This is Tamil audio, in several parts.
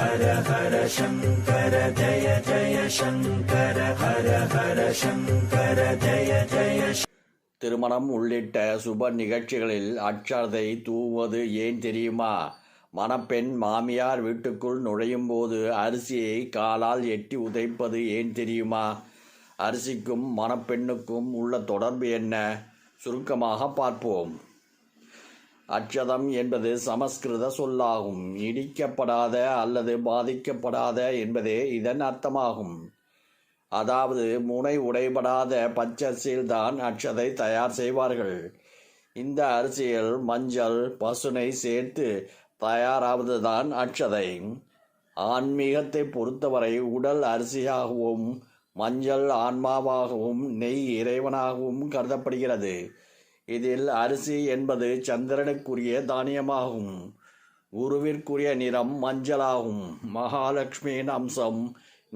ஹர ஹர சங்கர ஜய ஜய சங்கர ஹர ஹர சங்கர ஜய ஜய திருமணம் உள்ளிட்ட சுப நிகழ்ச்சிகளில் அட்சதை தூவது ஏன் தெரியுமா? மணப்பெண் மாமியார் வீட்டுக்குள் நுழையும் போது அரிசியை காலால் எட்டி உதைப்பது ஏன் தெரியுமா? அரிசிக்கும் மணப்பெண்ணுக்கும் உள்ள தொடர்பு என்ன? சுருக்கமாக பார்ப்போம். அட்சதம் என்பது சமஸ்கிருத சொல்லாகும். இடிக்கப்படாத அல்லது பாதிக்கப்படாத என்பதே இதன் அர்த்தமாகும். அதாவது முனை உடைபடாத பச்சரிசியில்தான் அட்சதை தயார் செய்வார்கள். இந்த அரிசியில் மஞ்சள் பசுனை சேர்த்து தயாராவதுதான் அட்சதை ஆன்மீகத்தை பொறுத்தவரை உடல் அரிசியாகவும் மஞ்சள் ஆன்மாவாகவும் நெய் இறைவனாகவும் கருதப்படுகிறது. இதில் அரிசி என்பது சந்திரனுக்குரிய தானியமாகும். உருவிற்குரிய நிறம் மஞ்சளாகும். மகாலட்சுமியின் அம்சம்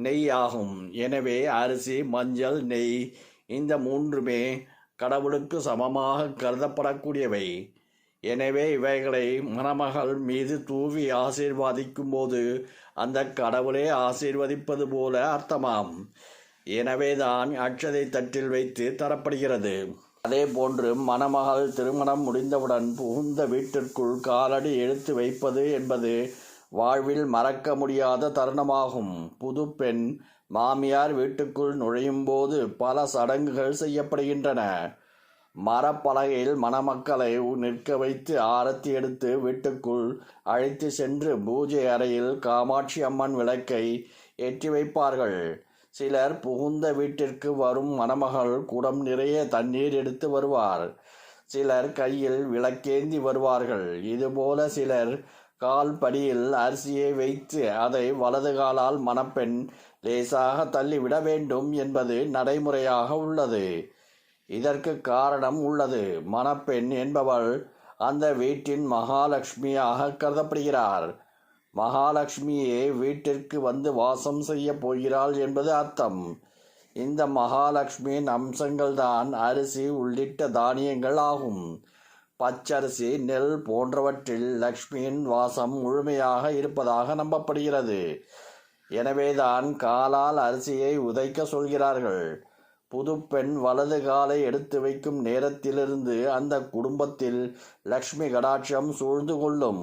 நெய் ஆகும் எனவே அரிசி மஞ்சள் நெய் இந்த மூன்றுமே கடவுளுக்கு சமமாக கருதப்படக்கூடியவை. எனவே இவைகளை மணமகள் மீது தூவி ஆசீர்வாதிக்கும் போது அந்த கடவுளே ஆசீர்வதிப்பது போல அர்த்தமாம். எனவேதான் அட்சதை தட்டில் வைத்து தரப்படுகிறது. அதே போன்று மணமகள் திருமணம் முடிந்தவுடன் புகுந்த வீட்டிற்குள் காலடி எடுத்து வைப்பது என்பது வாழ்வில் மறக்க முடியாத தருணமாகும். புது பெண் மாமியார் வீட்டுக்குள் நுழையும் போது பல சடங்குகள் செய்யப்படுகின்றன. மரப்பலகையில் மணமக்களை நிற்க வைத்து ஆரத்தி எடுத்து வீட்டுக்குள் அழைத்து சென்று பூஜை அறையில் காமாட்சி அம்மன் விளக்கை ஏற்றி வைப்பார்கள். சிலர் புகுந்த வீட்டிற்கு வரும் மணமகள் குடம் நிறைய தண்ணீர் எடுத்து வருவார். சிலர் கையில் விளக்கேந்தி வருவார்கள். இதுபோல சிலர் கால் படியில் அரிசியை வைத்து அதை வலது காலால் மணப்பெண் லேசாக தள்ளிவிட வேண்டும் என்பது நடைமுறையாக உள்ளது. இதற்கு காரணம் உள்ளது. மணப்பெண் என்பவள் அந்த வீட்டின் மகாலட்சுமியாக கருதப்படுகிறார். மகாலட்சுமியே வீட்டிற்கு வந்து வாசம் செய்ய போகிறாள் என்பது அர்த்தம். இந்த மகாலட்சுமியின் அம்சங்கள்தான் அரிசி உள்ளிட்ட தானியங்கள் ஆகும். பச்சரிசி நெல் போன்றவற்றில் லக்ஷ்மியின் வாசம் முழுமையாக இருப்பதாக நம்பப்படுகிறது. எனவேதான் காலால் அரிசியை உதைக்க சொல்கிறார்கள். புது பெண் வலது காலை எடுத்து வைக்கும் நேரத்திலிருந்து அந்த குடும்பத்தில் லக்ஷ்மி கடாட்சம் சூழ்ந்து கொள்ளும்.